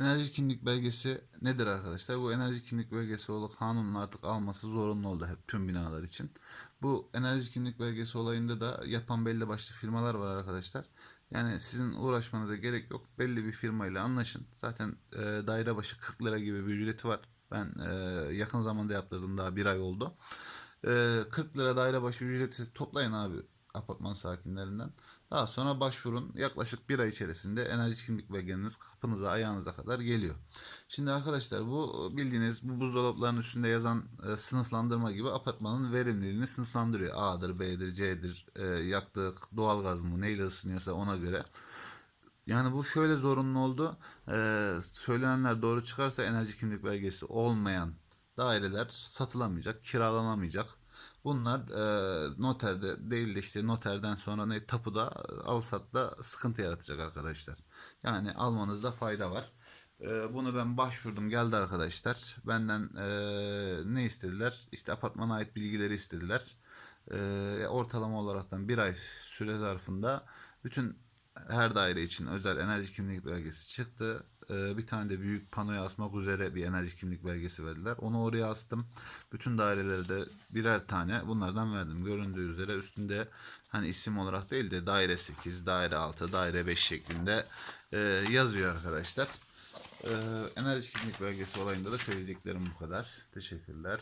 Enerji kimlik belgesi nedir arkadaşlar? Bu enerji kimlik belgesi olup kanunun artık alması zorunlu oldu hep tüm binalar için. Bu enerji kimlik belgesi olayında da yapan belli başlı firmalar var arkadaşlar. Yani sizin uğraşmanıza gerek yok. Belli bir firmayla anlaşın. Zaten e, daire başı 40 lira gibi bir ücreti var. Ben e, yakın zamanda yaptırdım daha bir ay oldu. E, 40 lira daire başı ücreti toplayın abi apartman sakinlerinden. Daha sonra başvurun. Yaklaşık bir ay içerisinde enerji kimlik belgeniz kapınıza ayağınıza kadar geliyor. Şimdi arkadaşlar bu bildiğiniz bu buzdolaplarının üstünde yazan e, sınıflandırma gibi apartmanın verimliliğini sınıflandırıyor. A'dır, B'dir, C'dir, e, yaktığı doğalgaz mı neyle ısınıyorsa ona göre. Yani bu şöyle zorunlu oldu. Ee, söylenenler doğru çıkarsa enerji kimlik belgesi olmayan daireler satılamayacak, kiralanamayacak. Bunlar e, noterde değil de işte noterden sonra ne tapuda al satta sıkıntı yaratacak arkadaşlar. Yani almanızda fayda var. E, bunu ben başvurdum geldi arkadaşlar. Benden e, ne istediler? İşte apartmana ait bilgileri istediler. E, ortalama olaraktan bir ay süre zarfında bütün her daire için özel enerji kimlik belgesi çıktı. Ee, bir tane de büyük panoya asmak üzere bir enerji kimlik belgesi verdiler. Onu oraya astım. Bütün dairelere de birer tane bunlardan verdim. Göründüğü üzere üstünde hani isim olarak değil de daire 8, daire 6, daire 5 şeklinde e, yazıyor arkadaşlar. Ee, enerji kimlik belgesi olayında da söyleyeceklerim bu kadar. Teşekkürler.